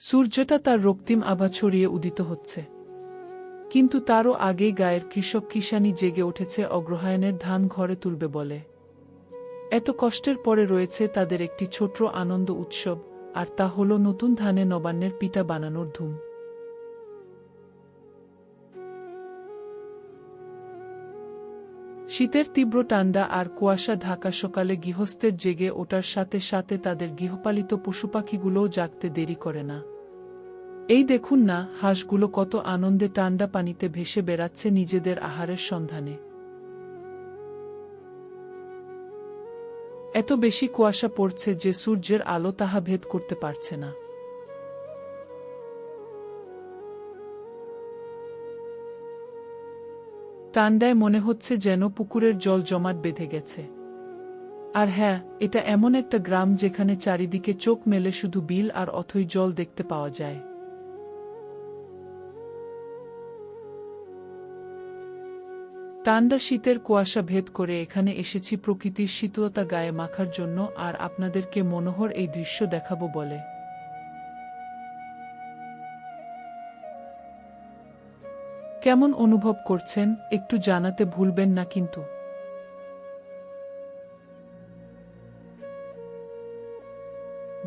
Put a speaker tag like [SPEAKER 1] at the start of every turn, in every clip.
[SPEAKER 1] সূর্যটা তার রক্তিম আভা ছড়িয়ে উদিত হচ্ছে। কিন্তু তারও আগেই গায়ের কৃষক কিষানি জেগে উঠেছে, অগ্রহায়ণের ধান ঘরে তুলবে বলে। এত কষ্টের পরে রয়েছে তাদের একটি ছোট আনন্দ উৎসব, আর তা হল নতুন ধানে নবান্নের পিঠা বানানোর ধুম। শীতের তীব্র টান্ডা আর কুয়াশা ঢাকা সকালে গৃহস্থের জেগে ওঠার সাথে সাথে তাদের গৃহপালিত পশুপাখিগুলোও জাগতে দেরি করে না। এই দেখুন না, হাঁসগুলো কত আনন্দে টান্ডা পানিতে ভেসে বেড়াচ্ছে নিজেদের আহারের সন্ধানে। এত বেশি কুয়াশা পড়ছে যে সূর্যের আলো তাহা ভেদ করতে পারছে না। টান্ডায় মনে হচ্ছে যেন পুকুরের জল জমাট বেঁধে গেছে। আর হ্যাঁ এটা এমন একটা গ্রাম যেখানে চারিদিকে চোখ মেলে শুধু বিল আর অথই জল দেখতে পাওয়া যায়। টান্ডা শীতের কুয়াশা ভেদ করে এখানে এসেছি প্রকৃতির শীতলতা গায়ে মাখার জন্য, আর আপনাদেরকে মনোহর এই দৃশ্য দেখাবো বলে। কেমন অনুভব করছেন, একটু জানাতে ভুলবেন না কিন্তু।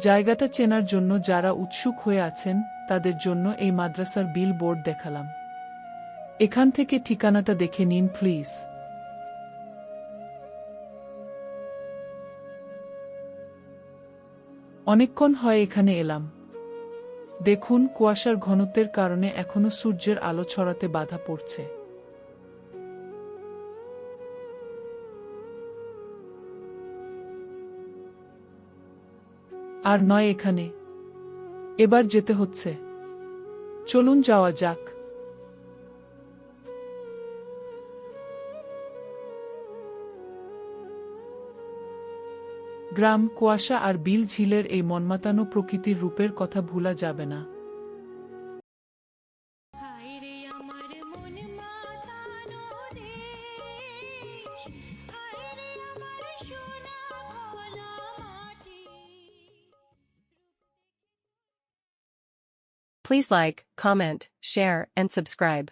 [SPEAKER 1] জায়গাটা চেনার জন্য যারা উৎসুক হয়ে আছেন, তাদের জন্য এই মাদ্রাসার বিল বোর্ড দেখালাম। এখান থেকে ঠিকানাটা দেখে নিন প্লিজ অনেকক্ষণ হয় এখানে এলাম। দেখুন, কুয়াশার ঘনত্বের কারণে এখনও সূর্যের আলো ছড়াতে বাধা পড়ছে। আর নয় এখানে। এবার যেতে হচ্ছে। চলুন যাওয়া যাক। গ্রাম কুয়াশা আর বিল ঝিলের এই মনমাতানো প্রকৃতির রূপের কথা ভুলা যাবে না
[SPEAKER 2] Please like, comment, share, and subscribe.